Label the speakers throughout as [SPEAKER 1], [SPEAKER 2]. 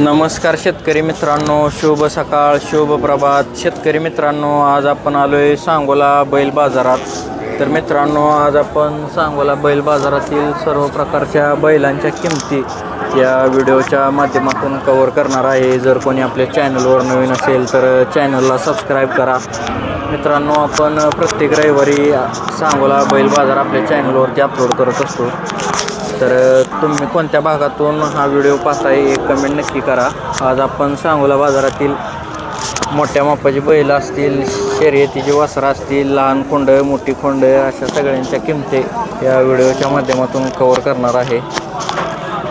[SPEAKER 1] नमस्कार शेतकरी मित्रांनो शुभ सकाळ शुभ प्रभात. शेतकरी मित्रांनो आज आपण आलोय सांगोला बैल बाजारात. तर मित्रांनो आज आपण सांगोला बैल बाजारातील सर्व प्रकारच्या बैलांच्या किमती या व्हिडिओच्या माध्यमातून कव्हर करणार आहे. जर कोणी आपल्या चॅनलवर नवीन असेल तर चॅनलला सबस्क्राईब करा. मित्रांनो आपण प्रत्येक रविवारी सांगोला बैल बाजार आपल्या चॅनलवरती अपलोड करत असतो. तर तुम्ही कोणत्या भागातून हा व्हिडिओ पाहताय एक कमेंट नक्की करा. आज आपण सांगोला बाजारातील मोठ्या मापाची बैल असतील शर्यतीची वासरं असतील लहान खोंड मोठी खोंड अशा सगळ्यांच्या किमती या व्हिडिओच्या माध्यमातून कव्हर करणार आहे.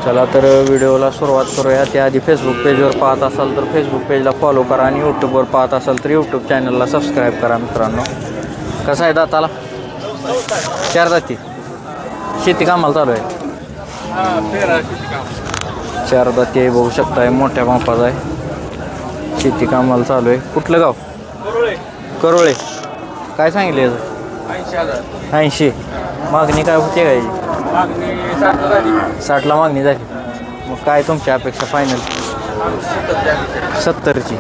[SPEAKER 1] चला तर व्हिडिओला सुरुवात करूया. त्याआधी फेसबुक पेजवर पाहत असाल तर फेसबुक पेजला फॉलो करा आणि यूट्यूबवर पाहत असाल तर यूट्यूब चॅनलला सबस्क्राईब करा मित्रांनो. कसा आहे दाताला? चार जाती शेती कामाला चालू आहे. चार दाती आहे बघू शकताय मोठ्या मापाचा आहे. शेती कामाला चालू आहे. कुठलं गाव? करोळे. काय सांगितले याचं? ऐंशी मागणी काय होते काय? साठला मागणी झाली. मग काय तुमची अपेक्षा फायनल सत्तरची.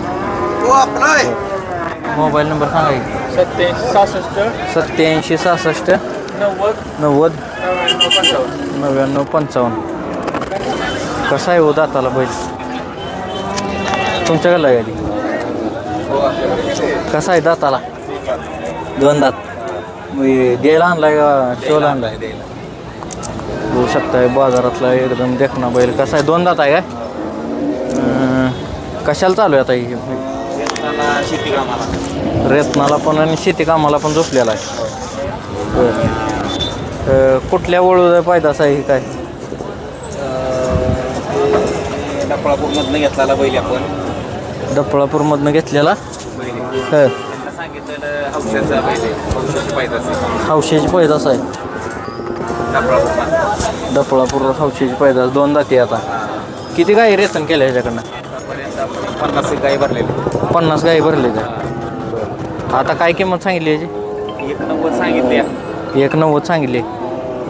[SPEAKER 1] मोबाईल नंबर सांगा की.
[SPEAKER 2] सत्याऐंशी सहासष्ट.
[SPEAKER 1] सत्याऐंशी सहासष्ट.
[SPEAKER 2] नव्वद.
[SPEAKER 1] नव्वद.
[SPEAKER 2] नव्याण्णव पंचावन्न.
[SPEAKER 1] नव्याण्णव पंचावन्न. कसा आहे हो दाताला बैल? तुमच्याकडला आहे आधी कसा आहे दाताला? दोन दात. द्यायला आणलाय का शोला आणलाय? होऊ शकताय बाजारातला एकदम देखना बैल. कसा आहे? दोन दात आहे काय? अं, कशाला चालू आहे आता ही?
[SPEAKER 2] शेती कामाला.
[SPEAKER 1] रेतनाला पण आणि शेती कामाला पण झोपलेला आहे. बरं. अं, कुठल्या वळू पायदास आहे ही काय
[SPEAKER 2] डफळापूरमधनं घेतलेला बैल आपण.
[SPEAKER 1] डफळापूरमधनं घेतलेला? हं.
[SPEAKER 2] त्यांना सांगितलेलं हौशाचा बैल आहे. हौशेची
[SPEAKER 1] पैदास आहे.
[SPEAKER 2] डफळापूर
[SPEAKER 1] डफळापूर हौशेची पैदास दोन दाती आता. किती गाई रेतन केलं ह्याच्याकडनं?
[SPEAKER 2] पन्नास गाई भरलेली
[SPEAKER 1] पन्नास गाई भरले आता काय किंमत सांगितली याची?
[SPEAKER 2] एक नव्वद सांगितले
[SPEAKER 1] एक नव्वद सांगितली.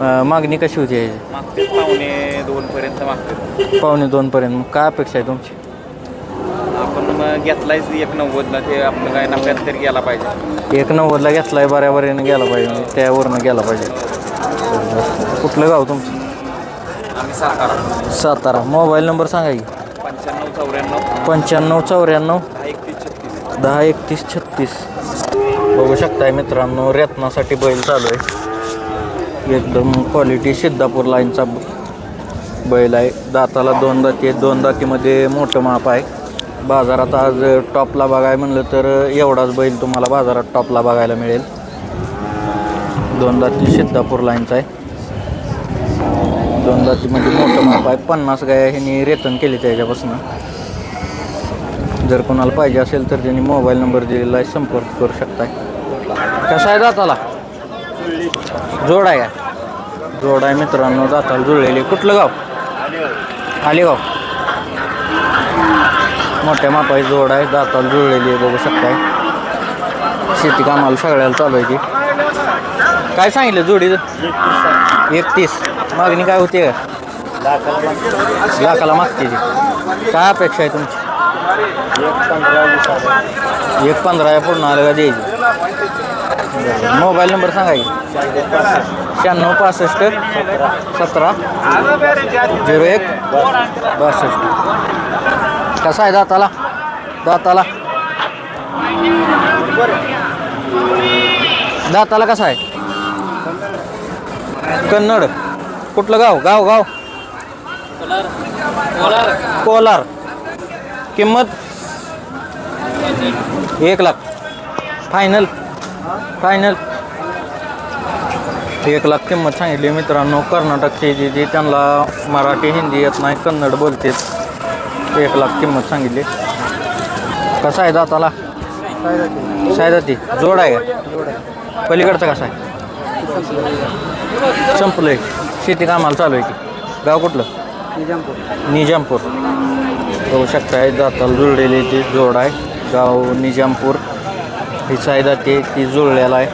[SPEAKER 1] अं, मागणी कशी होती याची?
[SPEAKER 2] मागते पावणे दोनपर्यंत मागते
[SPEAKER 1] पावणे दोनपर्यंत. मग काय अपेक्षा आहे तुमची?
[SPEAKER 2] आपण मग घेतलायच एक नव्वदला ते आपलं काय नफ्यात तरी गेला पाहिजे.
[SPEAKER 1] एक नव्वदला घेतलाय बऱ्याबऱ्यानं गेला पाहिजे. म्हणजे त्यावरनं गेला पाहिजे. कुठलं गाव तुमचं?
[SPEAKER 2] आम्ही सातारा.
[SPEAKER 1] सातारा. मोबाईल नंबर सांगा की.
[SPEAKER 2] पंच्याण्णव चौऱ्याण्णव.
[SPEAKER 1] पंच्याण्णव चौऱ्याण्णव.
[SPEAKER 2] दहा एकतीस छत्तीस.
[SPEAKER 1] दहा एकतीस छत्तीस. बघू शकताय मित्रांनो रत्नासाठी बैल चालू आहे. एकदम क्वालिटी सिद्धापूर लाईनचा बैल आहे. दाताला दोन दाती दोन दातीमध्ये मोठं माप आहे. बाजारात आज टॉपला बघाय म्हणलं तर एवढाच बैल तुम्हाला बाजारात टॉपला बघायला मिळेल. दोन दाती सिद्धापूर लाईनचा आहे. दोन दातीमध्ये मोठं माप आहे. पन्नास गाय ह्यांनी रेतन केली त्याच्यापासून. जर कोणाला पाहिजे असेल तर त्यांनी मोबाईल नंबर दिलेला आहे. संपर्क करू शकताय. कसा आहे दाताला? जोड आहे का? जोड आहे मित्रांनो दाताला जुळलेली कुठलं गाव? आलेगाव. मोठ्या मापाची जोड आहे दाताला जुळलेली आहे बघू शकताय. शेती कामाला सगळ्याला चालू आहे ती. काय सांगितलं जोडीचं? एकतीस. मागणी काय होती का? लाखाला मागते ती. काय अपेक्षा आहे तुमची? एक पंधरा या पूर्ण आलं का द्यायची? बरं. मोबाईल नंबर सांगा की. शहाण्णव पासष्ट सतरा झिरो एक बासष्ट. कसा आहे दाताला? दाताला. दाताला कसा आहे? कन्नड. कुठलं गाव? गाव गाव. कोलार. किंमत? एक लाख. फायनल फायनल एक लाख किंमत सांगितली मित्रांनो. कर्नाटकची जी जी त्यांना मराठी हिंदी येत नाही कन्नड बोलतेत एक लाख किंमत सांगितली. कसा आहे दाताला? सायदाती जोड आहे का? पलीकडचा कसा आहे? संपलं आहे शेती कामाला चालू आहे की? गाव कुठलं? निजामपूर. बघू शकताय दाताला जुळलेली ती जोड आहे. गाव निजामपूर. ही सायदा ते ती जुळलेला आहे.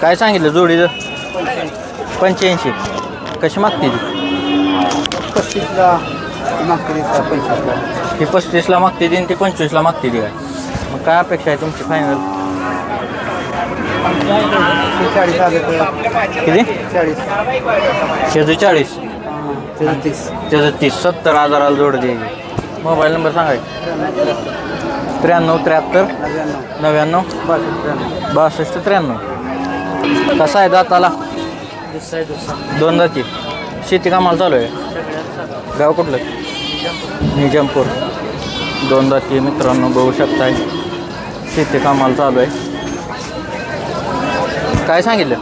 [SPEAKER 1] काय सांगितलं जोडीचं? पंच्याऐंशी. कशी मागते ती?
[SPEAKER 2] पस्तीसला
[SPEAKER 3] मागते
[SPEAKER 1] ती पस्तीसला मागते ती आणि ती पंचवीसला मागते ती काय? मग काय अपेक्षा आहे तुमची फायनल किती?
[SPEAKER 3] चाळीस.
[SPEAKER 1] त्याचं
[SPEAKER 3] तीस.
[SPEAKER 1] सत्तर हजाराला जोड द्यायची मोबाईल नंबर सांगायचे त्र्याण्णव त्र्याहत्तर
[SPEAKER 3] नव्याण्णव बासष्ट त्र्याण्णव.
[SPEAKER 1] कसा आहे दाताला? दोन जाती शेती कामाला चालू आहे? गाव कुठलं? निजामपूर. दोन जाती मित्रांनो बघू शकताय. शेती कामाला चालू आहे. काय सांगितलं?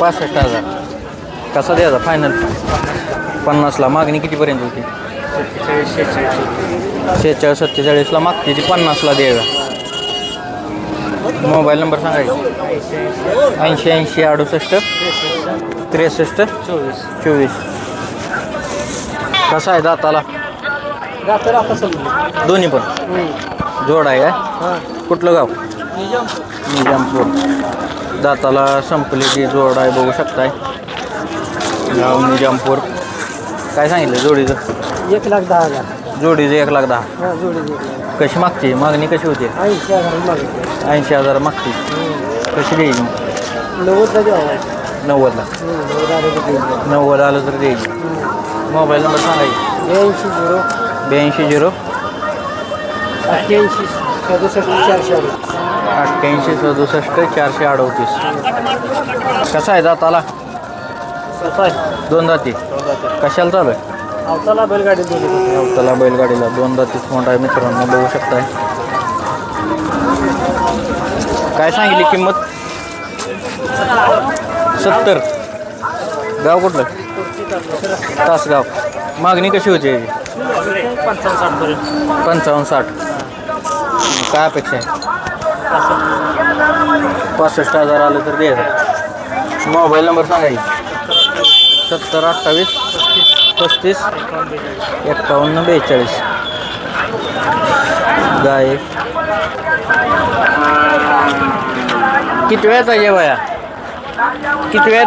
[SPEAKER 1] पासष्ट हजार. कसा द्यायचा? फायनल पन्नासला मागणी कितीपर्यंत होती?
[SPEAKER 3] शेहेचाळीस
[SPEAKER 1] सत्तेचाळीसला मागते ती पन्नासला द्यायचा मोबाईल नंबर सांगायचा ऐंशी ऐंशी अडुसष्ट त्रेसष्ट
[SPEAKER 3] चोवीस.
[SPEAKER 1] चोवीस कसा आहे दाताला? दोन्ही पण. जोड आहे काय कुठलं गाव? निजामपूर. दाताला संपलेली जोड आहे बघू शकताय. गाव निजामपूर. काय सांगितलं जोडीचं?
[SPEAKER 3] एक लाख दहा हजार.
[SPEAKER 1] जोडीचं एक लाख दहा.
[SPEAKER 3] हा जोडी जोडी
[SPEAKER 1] कशी मागते? मागणी कशी होते?
[SPEAKER 3] ऐंशी हजार मागितले
[SPEAKER 1] ऐंशी हजार मागते. कशी द्यायची
[SPEAKER 3] नव्वदला द्यावा.
[SPEAKER 1] नव्वदला.
[SPEAKER 3] नव्वद आले तर
[SPEAKER 1] द्यायची मोबाईल नंबर सांगायची
[SPEAKER 3] ब्याऐंशी झिरो.
[SPEAKER 1] ब्याऐंशी झिरो.
[SPEAKER 3] अठ्ठ्याऐंशी सदुसष्ट चारशे अडीच
[SPEAKER 1] अठ्ठ्याऐंशी सदुसष्ट चारशे अडतीस. कसा आहे दाताला?
[SPEAKER 3] कसं आहे?
[SPEAKER 1] दोन दाती. कशाला चालू आहे?
[SPEAKER 3] अवताला बैलगाडी दोन्ही
[SPEAKER 1] अवताला बैलगाडीला दोनदा तीस मोठा आहे मित्रांनो बघू शकताय काय सांगितली किंमत? सत्तर. गाव कुठलं? तासगाव. मागणी कशी होती? याची
[SPEAKER 3] पंचावन्न साठ. पर्यंत
[SPEAKER 1] पंचावन्न साठ काय अपेक्षा आहे? पासष्ट हजार आलं तर द्यायचं मोबाईल नंबर सांगायची सत्तर अठ्ठावीस. पस्तीस एक्कावन्न बेचाळीस. गाय किती वेळ येताय वया किती वेळ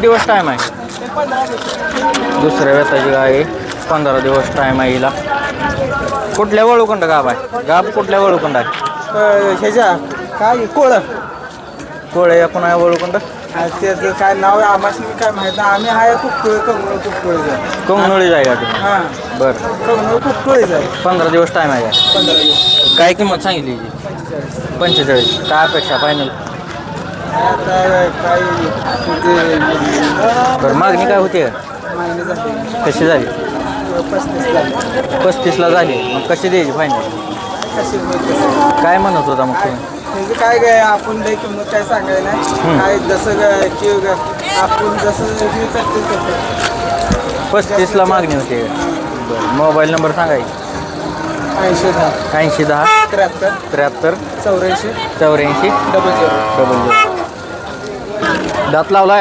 [SPEAKER 1] दिवस टाईम आहे? दुसऱ्या वेताची गाय. पंधरा दिवस टाईम आहे हिला. कुठल्या गाव कुठल्या वळूकंड आहे?
[SPEAKER 3] ह्याच्या काय? कोळ.
[SPEAKER 1] कोळे आपण आहे वळूकंड
[SPEAKER 3] त्याचं काय नाव आहे आम्हाला काय माहीत नाही. आम्ही आहे कुकटोळे कमळ कुकटोळीचं
[SPEAKER 1] कोंगनोळी जायगा तुम्ही?
[SPEAKER 3] हां.
[SPEAKER 1] बरं.
[SPEAKER 3] कमळ कुकटोळीचं आहे?
[SPEAKER 1] पंधरा दिवस टाईम आहे. का?
[SPEAKER 3] पंधरा दिवस.
[SPEAKER 1] काय किंमत सांगितली हिची? पंचेचाळीस. काय अपेक्षा? फायनल
[SPEAKER 3] आता काय ते
[SPEAKER 1] बरं मागणी काय होती? का
[SPEAKER 3] मागणी झाली.
[SPEAKER 1] कशी झाली?
[SPEAKER 3] पस्तीस
[SPEAKER 1] पस्तीसला झाली. मग कशी द्यायची फायनल
[SPEAKER 3] कशी होईल
[SPEAKER 1] काय म्हणत होता मग तुम्ही?
[SPEAKER 3] म्हणजे काय काय आपण लई किंमत काय सांगायला नाही. काय जसं ग- की ग- आपण जसं हे करतील तसं.
[SPEAKER 1] पस्तीसला मागणी होती? बरं मोबाईल नंबर सांगायची
[SPEAKER 3] ऐंशी दहा.
[SPEAKER 1] ऐंशी दहा.
[SPEAKER 3] त्र्याहत्तर.
[SPEAKER 1] त्र्याहत्तर.
[SPEAKER 3] चौऱ्याऐंशी.
[SPEAKER 1] चौऱ्याऐंशी.
[SPEAKER 3] Double zero.
[SPEAKER 1] Double zero. दात लावला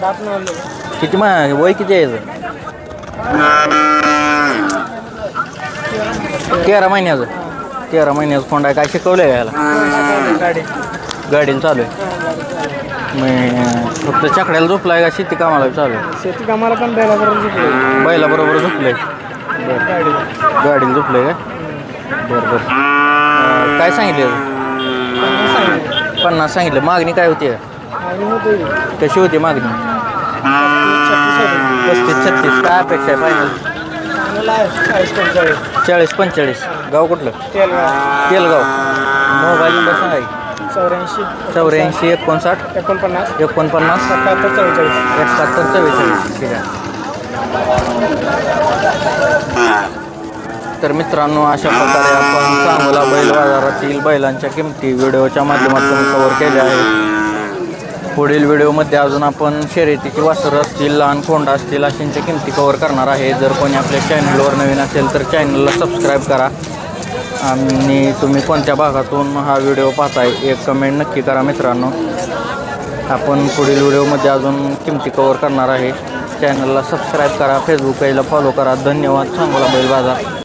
[SPEAKER 3] दात नव्हतं
[SPEAKER 1] किती मा वय किती आहे याचं? तेरा महिन्याचं. तेरा महिन्याचं फोंड आहे. काय शिकवलं आहे याला?
[SPEAKER 3] गाडी.
[SPEAKER 1] गाडीला चालू आहे. मग फक्त चकड्याला झोपला आहे का शेती कामाला बी चालू आहे?
[SPEAKER 3] शेती कामाला पण द्यायला बरोबर
[SPEAKER 1] बैला बरोबर झोपलंय? बरं
[SPEAKER 3] गाडी
[SPEAKER 1] गाडीला झोपलंय का? बरं बरं. अं, काय सांगितलं? पन्नास सांगितलं. मागणी काय
[SPEAKER 3] होती?
[SPEAKER 1] कशी होती मागणी? पस्तीस छत्तीस. काय अपेक्षा आहे फायनल
[SPEAKER 3] चाळीस पंचेचाळीस
[SPEAKER 1] चाळीस पंचेचाळीस. गाव कुठलं?
[SPEAKER 3] तेलगाव.
[SPEAKER 1] तेलगाव. मोबाईल नंबर सांगा की.
[SPEAKER 3] चौऱ्याऐंशी.
[SPEAKER 1] चौऱ्याऐंशी एकोणसाठ?
[SPEAKER 3] एकोणपन्नास.
[SPEAKER 1] एकोणपन्नास?
[SPEAKER 3] सत्याहत्तर चव्वेचाळीस.
[SPEAKER 1] एकाहत्तर चव्वेचाळीस. ठीक आहे. तर मित्रांनो अशा प्रकारे आपण सांगोला बैल बाजारातील बैलांच्या किमती व्हिडिओच्या माध्यमातून कव्हर केल्या आहेत. पुढील व्हिडिओमध्ये अजून आपण शर्यतीची वासरं असतील लहान कोंडा असतील अशांच्या किमती कव्हर करणार आहे. जर कोणी आपल्या चॅनलवर नवीन असेल तर चॅनलला सबस्क्राईब करा. आणि तुम्ही कोणत्या भागातून हा व्हिडिओ पाहताय एक कमेंट नक्की करा मित्रांनो. आपण पुढील व्हिडिओमध्ये अजून किमती कव्हर करणार आहे. चॅनलला सबस्क्राईब करा फेसबुक पेजला फॉलो करा. धन्यवाद. सांगोला बैल बाजार